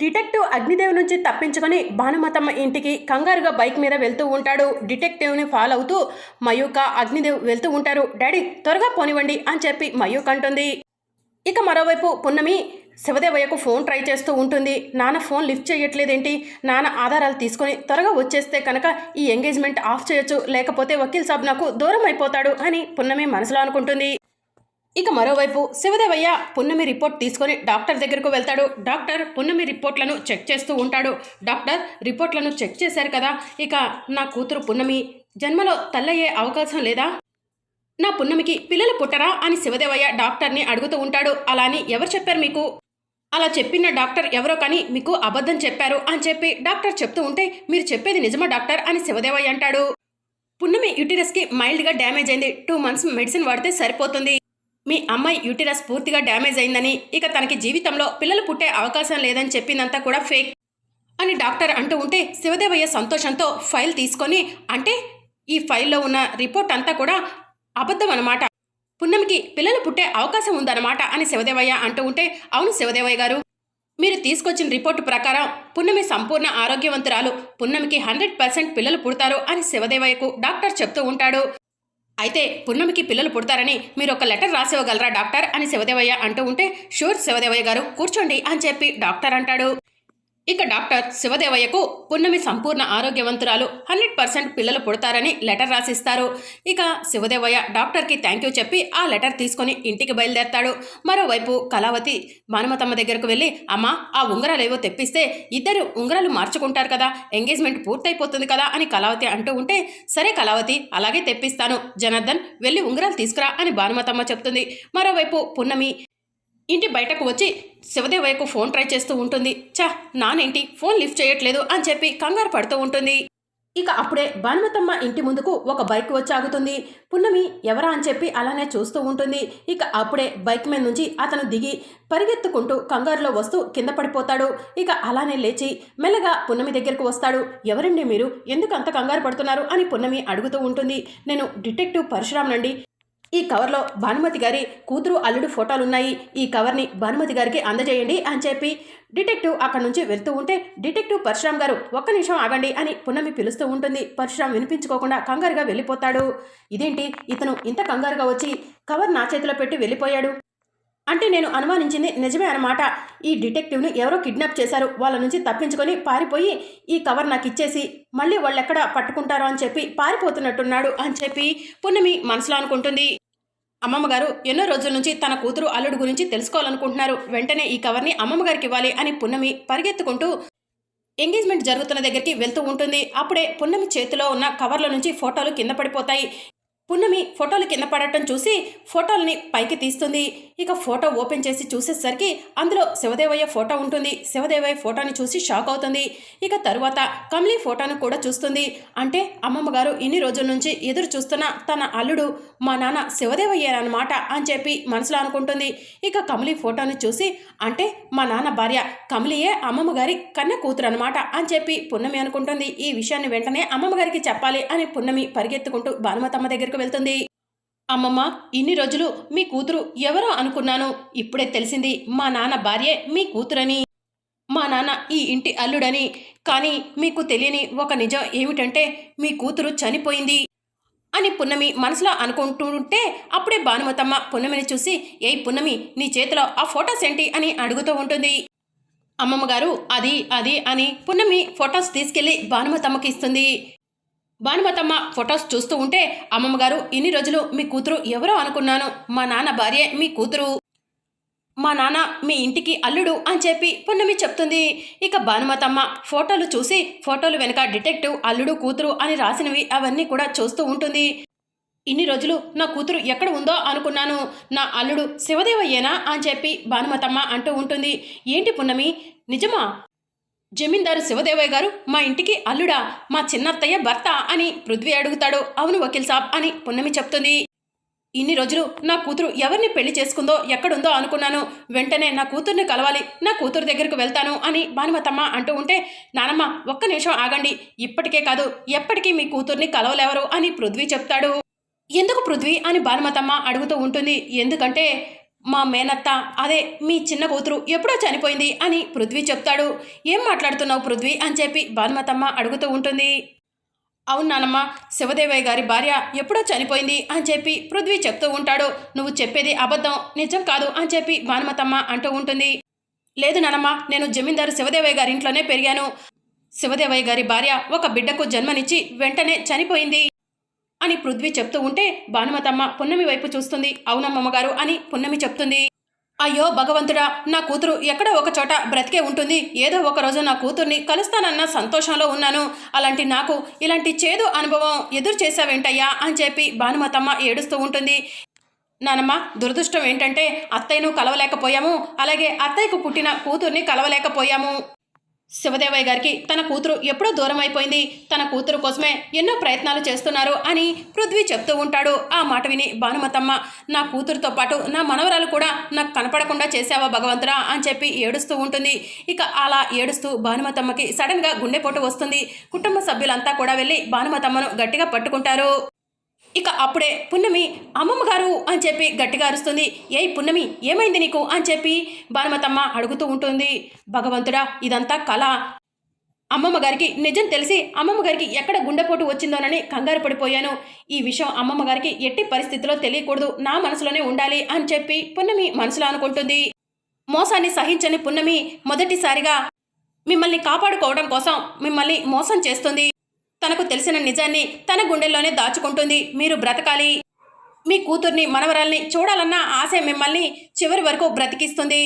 Detective Agnidev నుంచి తప్పించుకొని భానుమతమ్మ ఇంటికి కంగారుగా బైక్ మీద వెళ్తూ ఉంటాడు. డిటెక్టివ్ని ఫాలో అవుతూ మయూక అగ్నిదేవ్ వెళ్తూ ఉంటారు. డాడీ త్వరగా పోనివ్వండి అని చెప్పి మయూక్ అంటుంది. ఇక మరోవైపు పున్నమి శివదేవయ్యకు ఫోన్ ట్రై చేస్తూ ఉంటుంది. నాన్న ఫోన్ లిఫ్ట్ చేయట్లేదేంటి? నాన్న ఆధారాలు తీసుకొని త్వరగా వచ్చేస్తే కనుక ఈ ఎంగేజ్మెంట్ ఆఫ్ చేయొచ్చు. లేకపోతే వకీల్ సాబ్ నాకు దూరం అయిపోతాడు అని పున్నమి మనసులో అనుకుంటుంది. ఇక మరోవైపు శివదేవయ్య పున్నమి రిపోర్ట్ తీసుకొని డాక్టర్ దగ్గరకు వెళ్తాడు. డాక్టర్ పున్నమి రిపోర్ట్లను చెక్ చేస్తూ ఉంటాడు. డాక్టర్ రిపోర్ట్లను చెక్ చేశారు కదా. ఇక నా కూతురు పున్నమి జన్మలో తల్లయ్యే అవకాశం లేదా? నా పున్నమికి పిల్లలు పుట్టరా అని శివదేవయ్య డాక్టర్ని అడుగుతూ ఉంటాడు. అలా అని ఎవరు చెప్పారు మీకు? అలా చెప్పిన డాక్టర్ ఎవరో కానీ మీకు అబద్ధం చెప్పారు అని చెప్పి డాక్టర్ చెప్తూ ఉంటే మీరు చెప్పేది నిజమా డాక్టర్ అని శివదేవయ్య అంటాడు. పున్నమి యుటిరస్కి మైల్డ్గా డ్యామేజ్ అయింది. టూ మంత్స్ మెడిసిన్ వాడితే సరిపోతుంది. మీ అమ్మాయి యూటిరస్ పూర్తిగా డ్యామేజ్ అయిందని ఇక తనకి జీవితంలో పిల్లలు పుట్టే అవకాశం లేదని చెప్పిందంతా కూడా ఫేక్ అని డాక్టర్ అంటూ ఉంటే శివదేవయ్య సంతోషంతో ఫైల్ తీసుకొని అంటే ఈ ఫైల్లో ఉన్న రిపోర్ట్ అంతా కూడా అబద్ధం అనమాట పున్నమికి పిల్లలు పుట్టే అవకాశం ఉందన్నమాట అని శివదేవయ్య అంటూ ఉంటే అవును శివదేవయ్య గారు మీరు తీసుకొచ్చిన రిపోర్టు ప్రకారం పున్నమి సంపూర్ణ ఆరోగ్యవంతురాలు పున్నమికి హండ్రెడ్ పర్సెంట్ పిల్లలు పుడతారు అని శివదేవయ్యకు డాక్టర్ చెప్తూ ఉంటాడు. అయితే పున్నమికి పిల్లలు పుడతారని మీరు ఒక లెటర్ రాసివ్వగలరా డాక్టర్? అని శివదేవయ్య అంటూ ఉంటే షూర్ శివదేవయ్య గారు కూర్చోండి అని చెప్పి డాక్టర్ అంటాడు. ఇక డాక్టర్ శివదేవయ్యకు పున్నమి సంపూర్ణ ఆరోగ్యవంతురాలు హండ్రెడ్ పర్సెంట్ పిల్లలు పుడతారని లెటర్ రాసిస్తారు. ఇక శివదేవయ్య డాక్టర్కి థ్యాంక్ యూ చెప్పి ఆ లెటర్ తీసుకొని ఇంటికి బయలుదేరతాడు. మరోవైపు కళావతి భానుమతమ్మ దగ్గరకు వెళ్ళి అమ్మ ఆ ఉంగరాలు ఏవో తెప్పిస్తే ఇద్దరు ఉంగరాలు మార్చుకుంటారు కదా ఎంగేజ్మెంట్ పూర్తయిపోతుంది కదా అని కళావతి అంటూ ఉంటే సరే కళావతి అలాగే తెప్పిస్తాను. జనార్దన్ వెళ్ళి ఉంగరాలు తీసుకురా అని భానుమతమ్మ చెప్తుంది. మరోవైపు పున్నమి ఇంటి బయటకు వచ్చి శివదేవయ్యకు ఫోన్ ట్రై చేస్తూ ఉంటుంది. చా నానేంటి? ఫోన్ లిఫ్ట్ చేయట్లేదు అని చెప్పి కంగారు పడుతూ ఉంటుంది. ఇక అప్పుడే భానుమతమ్మ ఇంటి ముందుకు ఒక బైక్ వచ్చి ఆగుతుంది పున్నమి ఎవరా అని చెప్పి అలానే చూస్తూ ఉంటుంది. ఇక అప్పుడే బైక్ మీద నుంచి అతను దిగి పరిగెత్తుకుంటూ కంగారులో వస్తూ కింద పడిపోతాడు. ఇక అలానే లేచి మెల్లగా పున్నమి దగ్గరకు వస్తాడు. ఎవరండి మీరు? ఎందుకు అంత కంగారు పడుతున్నారు? అని పున్నమి అడుగుతూ ఉంటుంది. నేను డిటెక్టివ్ పరశురామ్నండి ఈ కవర్లో భానుమతి గారి కూతురు అల్లుడు ఫోటోలున్నాయి. ఈ కవర్ని భానుమతి గారికి అందజేయండి అని చెప్పి డిటెక్టివ్ అక్కడి నుంచి వెళ్తూ ఉంటే డిటెక్టివ్ పరశురామ్ గారు ఒక్క నిమిషం ఆగండి అని పున్నమి పిలుస్తూ ఉంటుంది. పరశురామ్ వినిపించుకోకుండా కంగారుగా వెళ్ళిపోతాడు. ఇదేంటి? ఇతను ఇంత కంగారుగా వచ్చి కవర్ నా చేతిలో పెట్టి వెళ్ళిపోయాడు? అంటే నేను అనుమానించింది నిజమే అన్నమాట. ఈ డిటెక్టివ్ని ఎవరో కిడ్నాప్ చేశారు. వాళ్ళ నుంచి తప్పించుకొని పారిపోయి ఈ కవర్ నాకు ఇచ్చేసి మళ్ళీ వాళ్ళు ఎక్కడ పట్టుకుంటారో అని చెప్పి పారిపోతున్నట్టున్నాడు అని చెప్పి పున్నమి మనసులో అనుకుంటుంది. అమ్మమ్మ గారు ఎన్నో రోజుల నుంచి తన కూతురు అల్లుడు గురించి తెలుసుకోవాలనుకుంటున్నారు. వెంటనే ఈ కవర్ని అమ్మమ్మ గారికి ఇవ్వాలి అని పున్నమి పరిగెత్తుకుంటూ ఎంగేజ్మెంట్ జరుగుతున్న దగ్గరికి వెళ్తూ ఉంటుంది. అప్పుడే పున్నమి చేతిలో ఉన్న కవర్ల నుంచి ఫోటోలు కింద పడిపోతాయి. పున్నమి ఫోటోలు కింద పడటం చూసి ఫోటోల్ని పైకి తీస్తుంది. ఇక ఫోటో ఓపెన్ చేసి చూసేసరికి అందులో శివదేవయ్య ఫోటో ఉంటుంది. శివదేవయ్య ఫోటోని చూసి షాక్ అవుతుంది. ఇక తరువాత కమలి ఫోటోను కూడా చూస్తుంది. అంటే అమ్మమ్మ గారు ఇన్ని రోజుల నుంచి ఎదురు చూస్తున్న తన అల్లుడు మా నాన్న శివదేవయ్యారనమాట అని చెప్పి మనసులో అనుకుంటుంది. ఇక కమలి ఫోటోని చూసి అంటే మా నాన్న భార్య కమలియే అమ్మమ్మ గారి కన్న కూతురు అనమాట అని చెప్పి పున్నమి అనుకుంటుంది. ఈ విషయాన్ని వెంటనే అమ్మమ్మ గారికి చెప్పాలి అని పున్నమి పరిగెత్తుకుంటూ భానుమతమ్మ దగ్గరికి వెళ్తుంది. అమ్మమ్మ ఇన్ని రోజులు మీ కూతురు ఎవరో అనుకున్నాను. ఇప్పుడే తెలిసింది మా నాన్న భార్యే మీ కూతురని. మా నాన్న ఈ ఇంటి అల్లుడని. కానీ మీకు తెలియని ఒక నిజం ఏమిటంటే మీ కూతురు చనిపోయింది అని పున్నమి మనసులో అనుకుంటుంటే అప్పుడే భానుమతమ్మ పున్నమిని చూసి ఏ పున్నమి నీ చేతిలో ఆ ఫొటోస్ ఏంటి? అని అడుగుతూ ఉంటుంది. అమ్మమ్మగారు అది అది అని పున్నమి ఫొటోస్ తీసుకెళ్ళి భానుమతమ్మకి ఇస్తుంది. భానుమతమ్మ ఫొటోస్ చూస్తూ ఉంటే అమ్మమ్మగారు ఇన్ని రోజులు మీ కూతురు ఎవరో అనుకున్నాను. మా నాన్న భార్య మీ కూతురు. మా నాన్న మీ ఇంటికి అల్లుడు అని చెప్పి పున్నమి చెప్తుంది. ఇక భానుమతమ్మ ఫోటోలు చూసి ఫోటోలు వెనుక డిటెక్టివ్ అల్లుడు కూతురు అని రాసినవి అవన్నీ కూడా చూస్తూ ఉంటుంది. ఇన్ని రోజులు నా కూతురు ఎక్కడ ఉందో అనుకున్నాను. నా అల్లుడు శివదేవయ్యేనా అని చెప్పి భానుమతమ్మ అంటూ ఉంటుంది. ఏంటి పున్నమి? నిజమా? జమీందారు శివదేవయ్య గారు మా ఇంటికి అల్లుడా మా చిన్నత్తయ్య భర్త అని పృథ్వీ అడుగుతాడు. అవును వకీల్ సాబ్ అని పున్నమి చెప్తుంది. ఇన్ని రోజులు నా కూతురు ఎవరిని పెళ్ళి చేసుకుందో ఎక్కడుందో అనుకున్నాను. వెంటనే నా కూతుర్ని కలవాలి నా కూతురు దగ్గరకు వెళ్తాను అని భానుమతమ్మ అంటూ ఉంటే నానమ్మ ఒక్క నిమిషం ఆగండి. ఇప్పటికే కాదు ఎప్పటికీ మీ కూతుర్ని కలవలేవరు అని పృథ్వీ చెప్తాడు. ఎందుకు పృథ్వీ? అని భానుమతమ్మ అడుగుతూ ఉంటుంది. ఎందుకంటే మా మేనత్త అదే మీ చిన్న కూతురు ఎప్పుడో చనిపోయింది అని పృథ్వీ చెప్తాడు. ఏం మాట్లాడుతున్నావు పృథ్వీ? అని చెప్పి భానుమతమ్మ అడుగుతూ ఉంటుంది. అవును నానమ్మ శివదేవయ్య గారి భార్య ఎప్పుడో చనిపోయింది అని చెప్పి పృథ్వీ చెప్తూ ఉంటాడు. నువ్వు చెప్పేది అబద్ధం నిజం కాదు అని చెప్పి భానుమతమ్మ అంటూ ఉంటుంది. లేదు నానమ్మ నేను జమీందారు శివదేవయ్య గారి ఇంట్లోనే పెరిగాను. శివదేవయ్య గారి భార్య ఒక బిడ్డకు జన్మనిచ్చి వెంటనే చనిపోయింది. అని పృథ్వీ చెప్తూ ఉంటే భానుమతమ్మ పున్నమి వైపు చూస్తుంది. అవునమ్మమ్మగారు అని పున్నమి చెప్తుంది. అయ్యో భగవంతుడా నా కూతురు ఎక్కడో ఒక చోట బ్రతికే ఉంటుంది. ఏదో ఒక రోజు నా కూతుర్ని కలుస్తానన్న సంతోషంలో ఉన్నాను. అలాంటి నాకు ఇలాంటి చేదు అనుభవం ఎదురు చేసావేంటయ్యా అని చెప్పి భానుమతమ్మ ఏడుస్తూ ఉంటుంది. నానమ్మ దురదృష్టం ఏంటంటే అత్తయ్యను కలవలేకపోయాము. అలాగే అత్తయ్యకు పుట్టిన కూతుర్ని కలవలేకపోయాము. శివదేవయ్య గారికి తన కూతురు ఎప్పుడో దూరం అయిపోయింది. తన కూతురు కోసమే ఎన్నో ప్రయత్నాలు చేస్తున్నారు అని పృథ్వీ చెప్తూ ఉంటాడు. ఆ మాట విని భానుమతమ్మ నా కూతురుతో పాటు నా మనవరాలు కూడా నాకు కనపడకుండా చేసావా భగవంతురా అని చెప్పి ఏడుస్తూ ఉంటుంది. ఇక అలా ఏడుస్తూ భానుమతమ్మకి సడన్గా గుండెపోటు వస్తుంది. కుటుంబ సభ్యులంతా కూడా వెళ్ళి భానుమతమ్మను గట్టిగా పట్టుకుంటారు. ఇక అప్పుడే పున్నమి అమ్మమ్మ గారు అని చెప్పి గట్టిగా అరుస్తుంది. ఏయ్ పున్నమి ఏమైంది నీకు? అని చెప్పి భానుమతమ్మ అడుగుతూ ఉంటుంది. భగవంతుడా ఇదంతా కళ అమ్మమ్మ గారికి నిజం తెలిసి అమ్మమ్మ గారికి ఎక్కడ గుండెపోటు వచ్చిందోనని కంగారు పడిపోయాను. ఈ విషయం అమ్మమ్మ గారికి ఎట్టి పరిస్థితిలో తెలియకూడదు. నా మనసులోనే ఉండాలి అని చెప్పి పున్నమి మనసులో అనుకుంటుంది. మోసాన్ని సహించని పున్నమి మొదటిసారిగా మిమ్మల్ని కాపాడుకోవడం కోసం మిమ్మల్ని మోసం చేస్తుంది. తనకు తెలిసిన నిజాన్ని తన గుండెల్లోనే దాచుకుంటుంది. మీరు బ్రతకాలి. మీ కూతుర్ని మనవరాల్ని చూడాలన్న ఆశ మిమ్మల్ని చివరి వరకు బ్రతికిస్తుంది.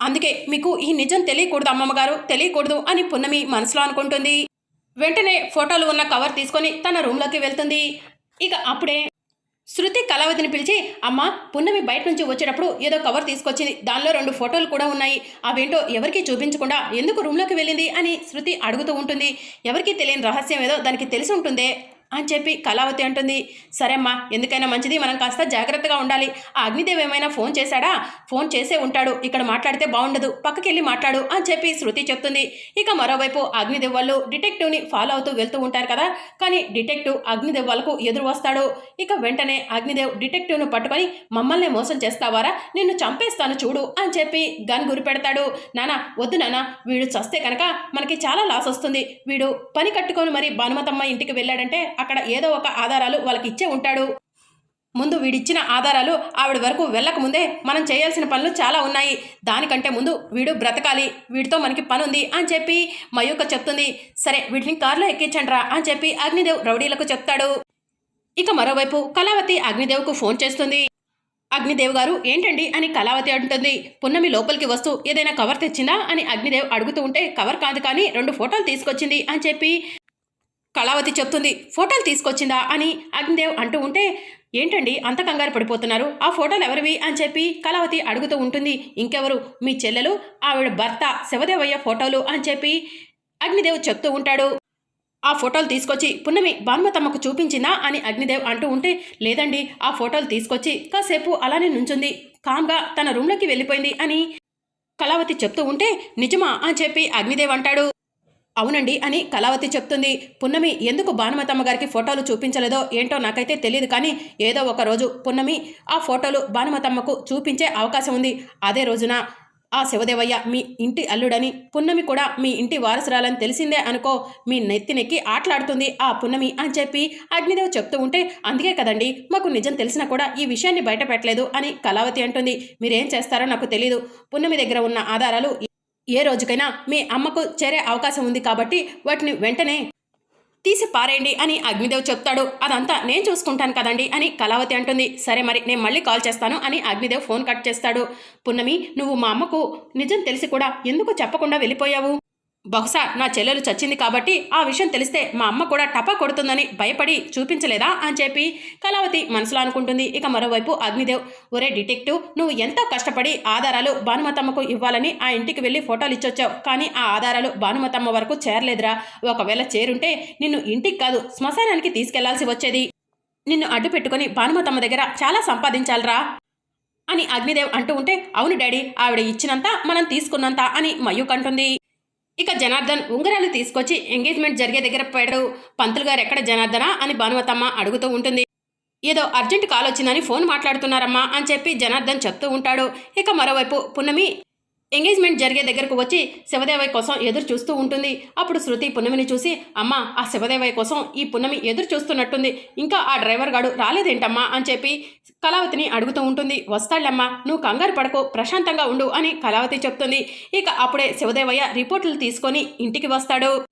అందుకే మీకు ఈ నిజం తెలియకూడదు అమ్మమ్మగారు. తెలియకూడదు అని పున్నమి మనసులో అనుకుంటుంది. వెంటనే ఫోటోలు ఉన్న కవర్ తీసుకొని తన రూమ్లోకి వెళ్తుంది. ఇక అప్పుడే శృతి కళావతిని పిలిచి అమ్మ పున్నమి బయట నుంచి వచ్చేటప్పుడు ఏదో కవర్ తీసుకొచ్చింది. దానిలో రెండు ఫోటోలు కూడా ఉన్నాయి. అవేంటో ఎవరికీ చూపించకుండా ఎందుకు రూమ్లోకి వెళ్ళింది? అని శృతి అడుగుతూ ఉంటుంది. ఎవరికీ తెలియని రహస్యం ఏదో దానికి తెలిసి ఉంటుందే. అని చెప్పి కళావతి అంటుంది. సరే అమ్మా ఎందుకైనా మంచిది మనం కాస్త జాగ్రత్తగా ఉండాలి. ఆ అగ్నిదేవ్ ఏమైనా ఫోన్ చేశాడా? ఫోన్ చేసే ఉంటాడు. ఇక్కడ మాట్లాడితే బాగుండదు. పక్కకెళ్ళి మాట్లాడు అని చెప్పి శృతి చెప్తుంది. ఇక మరోవైపు అగ్నిదేవ్ వాళ్ళు డిటెక్టివ్ని ఫాలో అవుతూ వెళ్తూ ఉంటారు కదా. కానీ డిటెక్టివ్ అగ్నిదేవ్ వాళ్ళకు ఎదురు వస్తాడు. ఇక వెంటనే అగ్నిదేవ్ డిటెక్టివ్ను పట్టుకొని మమ్మల్ని మోసం చేస్తావారా? నిన్ను చంపేస్తాను చూడు అని చెప్పి గన్ గురి పెడతాడు. నానా వద్దు నానా. వీడు చస్తే కనుక మనకి చాలా లాస్ వస్తుంది. వీడు పని కట్టుకొని మరి భానుమతమ్మ ఇంటికి వెళ్ళాడంటే అక్కడ ఏదో ఒక ఆధారాలు వాళ్ళకి ఇచ్చే ఉంటాడు. ముందు వీడిచ్చిన ఆధారాలు ఆవిడ వరకు వెళ్ళకముందే మనం చేయాల్సిన పనులు చాలా ఉన్నాయి. దానికంటే ముందు వీడు బ్రతకాలి వీడితో మనకి పని ఉంది అని చెప్పి మయూక చెప్తుంది. సరే వీటిని కారులో ఎక్కించండిరా అని చెప్పి అగ్నిదేవ్ రౌడీలకు చెప్తాడు. ఇక మరోవైపు కళావతి అగ్నిదేవ్కు ఫోన్ చేస్తుంది. అగ్నిదేవ్ గారు ఏంటండి? అని కళావతి అంటుంది. పున్నమి లోపలికి వస్తూ ఏదైనా కవర్ తెచ్చిందా? అని అగ్నిదేవ్ అడుగుతూ ఉంటే కవర్ కాదు కానీ రెండు ఫోటోలు తీసుకొచ్చింది అని చెప్పి కళావతి చెప్తుంది ఫోటోలు తీసుకొచ్చిందా? అని అగ్నిదేవ్ అంటూ ఉంటే ఏంటండి అంత కంగారు పడిపోతున్నారు. ఆ ఫోటోలు ఎవరివి? అని చెప్పి కళావతి అడుగుతూ ఉంటుంది ఇంకెవరు? మీ చెల్లెలు? ఆవిడ భర్త? శివదేవయ్య ఫోటోలు? అని చెప్పి అగ్నిదేవ్ చెప్తూ ఉంటాడు ఆ ఫోటోలు తీసుకొచ్చి పున్నమి భానుమతమ్మకు చూపించిందా? అని అగ్నిదేవ్ అంటూ ఉంటే లేదండి ఆ ఫోటోలు తీసుకొచ్చి కాసేపు అలానే నుంచుంది. కామ్గా తన రూమ్లోకి వెళ్ళిపోయింది అని కళావతి చెప్తూ ఉంటే నిజమా? అని చెప్పి అగ్నిదేవ్ అంటాడు. అవునండి అని కళావతి చెప్తుంది. పున్నమి ఎందుకు భానుమతమ్మ గారికి ఫోటోలు చూపించలేదో ఏంటో నాకైతే తెలియదు కానీ ఏదో ఒక రోజు పున్నమి ఆ ఫోటోలు భానుమతమ్మకు చూపించే అవకాశం ఉంది. అదే రోజున ఆ శివదేవయ్య మీ ఇంటి అల్లుడని పున్నమి కూడా మీ ఇంటి వారసురాలని తెలిసిందే అనుకో మీ నెత్తినెక్కి ఆటలాడుతుంది ఆ పున్నమి అని చెప్పి అగ్నిదేవ్ చెప్తూ ఉంటే అందుకే కదండి మాకు నిజం తెలిసినా కూడా ఈ విషయాన్ని బయట పెట్టలేదు అని కళావతి అంటుంది. మీరేం చేస్తారో నాకు తెలియదు పున్నమి దగ్గర ఉన్న ఆధారాలు ఏ రోజుకైనా మీ అమ్మకు చేరే అవకాశం ఉంది కాబట్టి వాటిని వెంటనే తీసి పారేయండి అని అగ్నిదేవ్ చెప్తాడు. అదంతా నేను చూసుకుంటాను కదండి అని కళావతి అంటుంది. సరే మరి నేను మళ్ళీ కాల్ చేస్తాను అని అగ్నిదేవ్ ఫోన్ కట్ చేస్తాడు. పున్నమి నువ్వు మా అమ్మకు నిజం తెలిసి కూడా ఎందుకు చెప్పకుండా వెళ్ళిపోయావు? బహుశా నా చెల్లెలు చచ్చింది కాబట్టి ఆ విషయం తెలిస్తే మా అమ్మ కూడా టపా కొడుతుందని భయపడి చూపించలేదా అని చెప్పి కళావతి మనసులో అనుకుంటుంది. ఇక మరోవైపు అగ్నిదేవ్ ఒరే డిటెక్టివ్ నువ్వు ఎంతో కష్టపడి ఆధారాలు భానుమతమ్మకు ఇవ్వాలని ఆ ఇంటికి వెళ్ళి ఫోటోలు ఇచ్చొచ్చావు. కానీ ఆ ఆధారాలు భానుమతమ్మ వరకు చేరలేదురా. ఒకవేళ చేరుంటే నిన్ను ఇంటికి కాదు శ్మశానానికి తీసుకెళ్ళాల్సి వచ్చేది. నిన్ను అడ్డు పెట్టుకుని భానుమతమ్మ దగ్గర చాలా సంపాదించాలరా అని అగ్నిదేవ్ అంటూ ఉంటే అవును డాడీ ఆవిడ ఇచ్చినంత మనం తీసుకున్నంత అని మయూక్ అంటుంది. ఇక జనార్దన్ ఉంగరాలు తీసుకొచ్చి ఎంగేజ్మెంట్ జరిగే దగ్గర పెట్టాడు పంతులు గారు ఎక్కడ జనార్దనా? అని భానువతమ్మ అడుగుతూ ఉంటుంది. ఏదో అర్జెంట్ కాల్ వచ్చిందని ఫోన్ మాట్లాడుతున్నారమ్మా అని చెప్పి జనార్దన్ చెప్తూ ఉంటాడు. ఇక మరోవైపు పున్నమి ఎంగేజ్మెంట్ జరిగే దగ్గరకు వచ్చి శివదేవయ్య కోసం ఎదురు చూస్తూ ఉంటుంది. అప్పుడు శృతి పున్నమిని చూసి అమ్మ ఆ శివదేవయ్య కోసం ఈ పున్నమి ఎదురు చూస్తున్నట్టుంది. ఇంకా ఆ డ్రైవర్ గాడు రాలేదేంటమ్మా? అని చెప్పి కళావతిని అడుగుతూ ఉంటుంది. వస్తాళ్ళమ్మా నువ్వు కంగారు పడకు ప్రశాంతంగా ఉండు అని కళావతి చెప్తుంది. ఇక అప్పుడే శివదేవయ్య రిపోర్టులు తీసుకొని ఇంటికి వస్తాడు.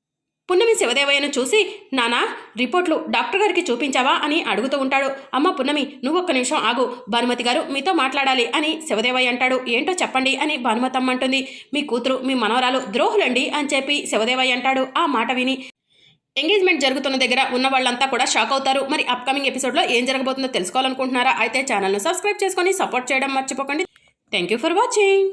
పున్నమి శివదేవయ్యను చూసి నానా రిపోర్ట్లు డాక్టర్ గారికి చూపించావా? అని అడుగుతూ ఉంటాడు. అమ్మ పున్నమి నువ్వు ఒక్క నిమిషం ఆగు. భానుమతి గారు మీతో మాట్లాడాలి అని శివదేవయ్య అంటాడు. ఏంటో చెప్పండి అని భానుమతమ్మ అంటుంది. మీ కూతురు మీ మనవరాలు ద్రోహులండి అని చెప్పి శివదేవయ్య అంటాడు ఆ మాట విని. ఎంగేజ్మెంట్ జరుగుతున్న దగ్గర ఉన్న వాళ్ళంతా కూడా షాక్ అవుతారు. మరి అప్కమింగ్ ఎపిసోడ్లో ఏం జరగబోతుందో తెలుసుకోవాలనుకుంటున్నారా? అయితే ఛానల్ను సబ్స్క్రైబ్ చేసుకొని సపోర్ట్ చేయడం మర్చిపోకండి. Thank you for watching.